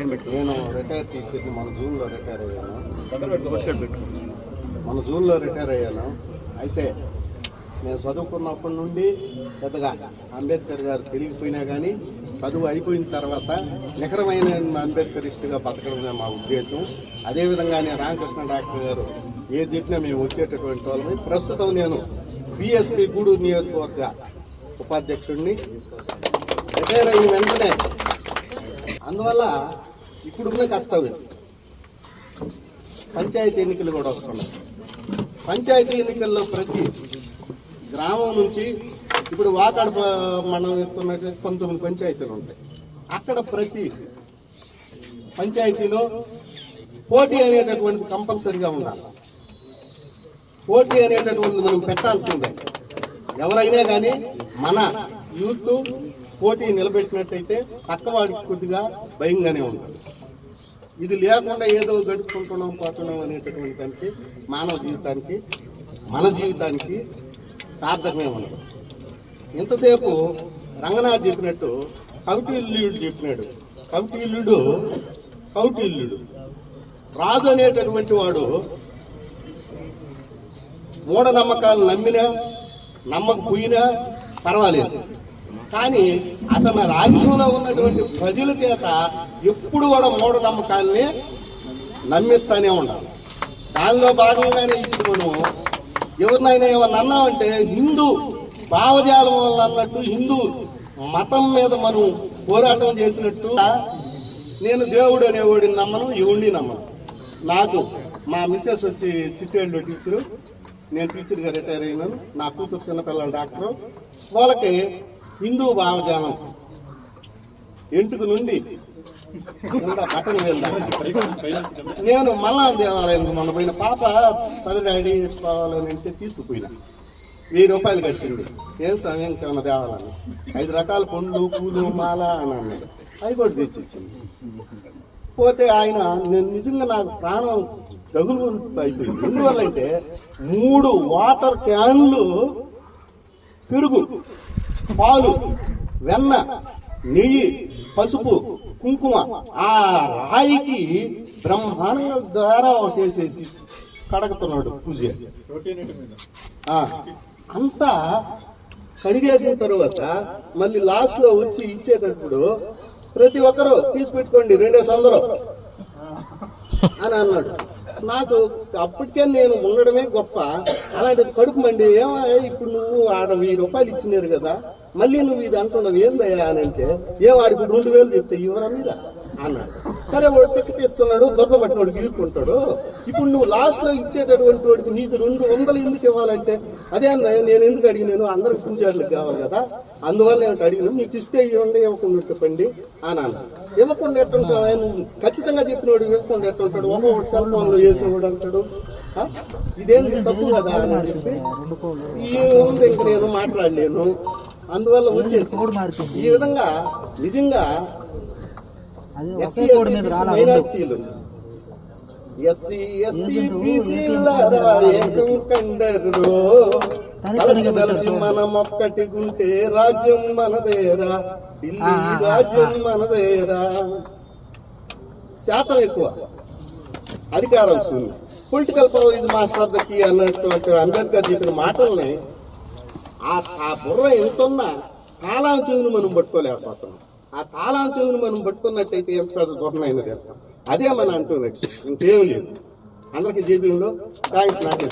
పైన పెట్టు నేను రిటైర్ తీసేసి మన జూన్లో రిటైర్ అయ్యాను. మన జూన్లో రిటైర్ అయ్యాను. అయితే నేను చదువుకున్నప్పటి నుండి పెద్దగా అంబేద్కర్ గారు తెలియకపోయినా కానీ చదువు అయిపోయిన తర్వాత నికరమైన అంబేద్కరిస్ట్గా బతకడమే మా ఉద్దేశం. అదేవిధంగానే రామకృష్ణ డాక్టర్ గారు ఏ చెప్పినా మేము వచ్చేటటువంటి వాళ్ళని ప్రస్తుతం నేను బీఎస్పీ గూడూరు నియోజకవర్గ ఉపాధ్యక్షుడిని. రిటైర్ అయిన వెంటనే అందువల్ల ఇప్పుడున్న కర్తవ్యం పంచాయతీ ఎన్నికలు కూడా వస్తున్నాయి. పంచాయతీ ఎన్నికల్లో ప్రతి గ్రామం నుంచి ఇప్పుడు వాకాడ మనం ఎత్తున్నట్టు పంతొమ్మిది పంచాయతీలు ఉంటాయి. అక్కడ ప్రతి పంచాయతీలో పోటీ అనేటటువంటిది కంపల్సరిగా ఉండాలి. పోటీ అనేటటువంటిది మనం పెట్టాల్సిందే. ఎవరైనా కానీ మన యూత్ పోటీ నిలబెట్టినట్టయితే పక్కవాడికి కొద్దిగా భయంగానే ఉంటుంది. ఇది లేకుండా ఏదో గడుపుకుంటున్నాం పోతున్నాం అనేటటువంటి దానికి మానవ జీవితానికి మన జీవితానికి సార్థకమే ఉండదు. ఇంతసేపు రంగనాథ్ చెప్పినట్టు కవిటిల్లుడు చెప్పినాడు. కవిటిల్లుడు కవిటీల్లుడు రాజు అనేటటువంటి వాడు మూఢనమ్మకాలు నమ్మినా నమ్మకపోయినా పర్వాలేదు. కానీ అతని రాజ్యంలో ఉన్నటువంటి ప్రజల చేత ఎప్పుడు కూడా మూఢనమ్మకాల్ని నమ్మిస్తానే ఉండాలి. దానిలో భాగంగానే ఇప్పుడు మనం ఎవరినైనా ఏమన్నా అన్నామంటే హిందూ భావజాలం వల్ల అన్నట్టు హిందూ మతం మీద మనం పోరాటం చేసినట్టు నేను దేవుడు అనేవాడిని నమ్మను ఎవడిని నమ్మను. నాకు మా మిస్సెస్ వచ్చి చిట్టేళ్ళు టీచరు. నేను టీచర్గా రిటైర్ అయినాను. నా కూతురు చిన్నపిల్లల డాక్టరు. వాళ్ళకి హిందూ భావజాలం. ఎంటుకు నుండి కింద బటన్ నేను మళ్ళా దేవాలయం మొన్న పోయిన పాప పది డాడీ కావాలని అంటే తీసుకుపోయినా. వెయ్యి రూపాయలు కట్టింది. ఏం సమయం ఇంకేమన్నా తేవాలని ఐదు రకాల పండ్లు పూలు మాల అని అన్నాడు. అవి కూడా తెచ్చిచ్చింది. పోతే ఆయన నేను నిజంగా నాకు ప్రాణం తగులు అయిపోయింది. ఎందువల్లంటే మూడు వాటర్ క్యాన్లు పెరుగు. పాలు వెన్న నెయ్యి పసుపు కుంకుమ ఆ రాయికి బ్రహ్మాండంగా ద్వారా చేసేసి కడగతున్నాడు పూజ. అంతా కడిగేసిన తర్వాత మళ్ళీ లాస్ట్లో వచ్చి ఇచ్చేటప్పుడు ప్రతి ఒక్కరు తీసి పెట్టుకోండి రెండే వందలు అని అన్నాడు. నాకు అప్పటికే నేను ఉండడమే గొప్ప. అలాంటిది కడుపు మండి ఏమో ఇప్పుడు నువ్వు ఆడ వెయ్యి రూపాయలు ఇచ్చినారు కదా మళ్ళీ నువ్వు ఇది అంటున్నావు ఏందయ్యా అని అంటే ఏం వాడికి రెండు వేలు చెప్తే ఇవ్వరా మీరా? అన్నాడు. సరే వాడు టికెట్ ఇస్తున్నాడు దొరద పట్టినోడు గీరుకుంటాడు ఇప్పుడు నువ్వు లాస్ట్లో ఇచ్చేటటువంటి వాడికి నీకు రెండు వందలు ఎందుకు ఇవ్వాలంటే? అదే అన్నయ్య నేను ఎందుకు అడిగినాను? అందరికి పూజారులకు కావాలి కదా. అందువల్ల ఏమిటి అడిగినాను? నీకు ఇస్తే ఇవ్వండి ఇవ్వకుండా చెప్పండి అని అన్న ఇవ్వకుండా ఎట్టుంటావు నువ్వు ఖచ్చితంగా చెప్పినోడు ఇవ్వకుండా ఎట్టుంటాడు ఒక్కొక్కటి సెల్ ఫోన్లో చేసేవాడు అంటాడు. ఇదేంది తప్పు కదా అని చెప్పి ఈ ఉంది ఇంక నేను మాట్లాడలేను. అందువల్ల వచ్చేసి ఈ విధంగా నిజంగా ఎస్సీ రాలా మైనార్టీలు. ఎస్సీ ఎస్టీ బీసీలారా ఏకం కండరు. కలిసి కలిసి మనం ఒక్కటి గుంటే రాజ్యం మనదేరా. ఢిల్లీ రాజ్యం మనదేరా. శాతం ఎక్కువ. అధికారం శూన్యం political power is master of the key అన్నటువంటి అంబేద్కర్ చెప్పిన మాటల్ని ఆ బుర్ర ఎంతున్నా తాళం చెవిని మనం పట్టుకోలేకపోతున్నాం. ఆ తాళం చెవిని మనం పట్టుకున్నట్టయితే ఎంత పెద్ద దూరమైన దేశం. అదే మన అంటూ లక్ష్యం. ఇంకేం లేదు. అందరికీ జీవితంలో థ్యాంక్స్ నాకు